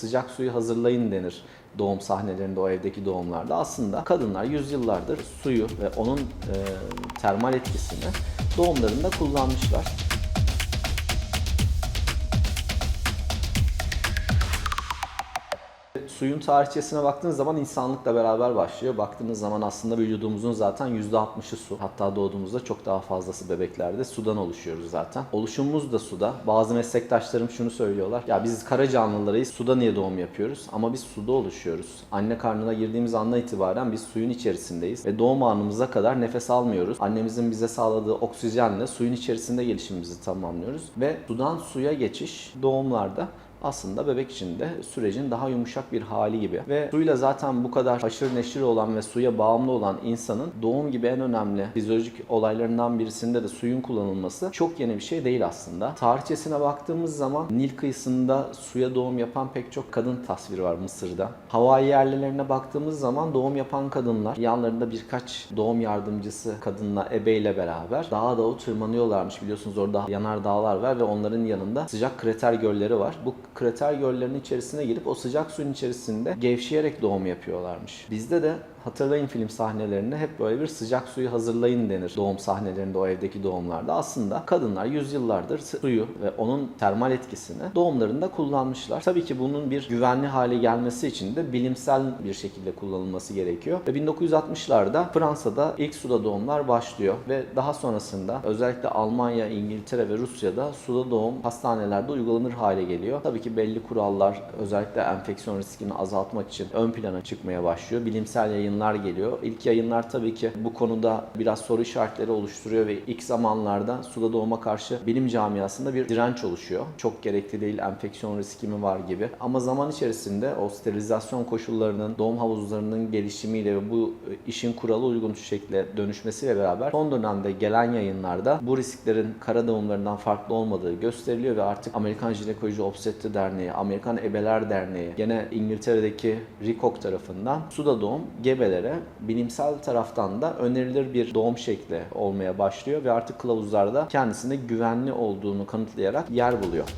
Sıcak suyu hazırlayın denir doğum sahnelerinde, o evdeki doğumlarda. Aslında kadınlar yüzyıllardır suyu ve onun e, termal etkisini doğumlarında kullanmışlar. Suyun tarihçesine baktığınız zaman insanlıkla beraber başlıyor. Baktığınız zaman aslında vücudumuzun zaten %60'ı su. Hatta doğduğumuzda çok daha fazlası bebeklerde sudan oluşuyoruz zaten. Oluşumumuz da suda. Bazı meslektaşlarım şunu söylüyorlar. Ya biz kara canlılarıyız. Suda niye doğum yapıyoruz? Ama biz suda oluşuyoruz. Anne karnına girdiğimiz andan itibaren biz suyun içerisindeyiz. Ve doğum anımıza kadar nefes almıyoruz. Annemizin bize sağladığı oksijenle suyun içerisinde gelişimimizi tamamlıyoruz. Ve sudan suya geçiş doğumlarda aslında bebek için de sürecin daha yumuşak bir hali gibi. Ve suyla zaten bu kadar haşır neşir olan ve suya bağımlı olan insanın doğum gibi en önemli fizyolojik olaylarından birisinde de suyun kullanılması çok yeni bir şey değil aslında. Tarihçesine baktığımız zaman Nil kıyısında suya doğum yapan pek çok kadın tasviri var Mısır'da. Hawaii yerlilerine baktığımız zaman doğum yapan kadınlar yanlarında birkaç doğum yardımcısı kadınla ebeyle beraber dağa dağa tırmanıyorlarmış. Biliyorsunuz orada yanar dağlar var ve onların yanında sıcak krater gölleri var. Bu krater göllerinin içerisine girip o sıcak suyun içerisinde gevşeyerek doğum yapıyorlarmış. Bizde de hatırlayın film sahnelerinde hep böyle bir sıcak suyu hazırlayın denir doğum sahnelerinde o evdeki doğumlarda. Aslında kadınlar yüzyıllardır suyu ve onun termal etkisini doğumlarında kullanmışlar. Tabii ki bunun bir güvenli hale gelmesi için de bilimsel bir şekilde kullanılması gerekiyor. Ve 1960'larda Fransa'da ilk suda doğumlar başlıyor ve daha sonrasında özellikle Almanya, İngiltere ve Rusya'da suda doğum hastanelerde uygulanır hale geliyor. Tabii ki belli kurallar özellikle enfeksiyon riskini azaltmak için ön plana çıkmaya başlıyor. Bilimsel yayınlar geliyor. İlk yayınlar tabii ki bu konuda biraz soru işaretleri oluşturuyor ve ilk zamanlarda suda doğuma karşı bilim camiasında bir direnç oluşuyor. Çok gerekli değil, enfeksiyon riski mi var gibi. Ama zaman içerisinde o sterilizasyon koşullarının, doğum havuzlarının gelişimiyle ve bu işin kuralı uygun şekilde dönüşmesiyle beraber son dönemde gelen yayınlarda bu risklerin kara doğumlarından farklı olmadığı gösteriliyor ve artık Amerikan Jinekoloji Obstetri Derneği, Amerikan Ebeler Derneği, gene İngiltere'deki RICOG tarafından suda doğum gebelere bilimsel taraftan da önerilir bir doğum şekli olmaya başlıyor ve artık kılavuzlarda kendisine güvenli olduğunu kanıtlayarak yer buluyor.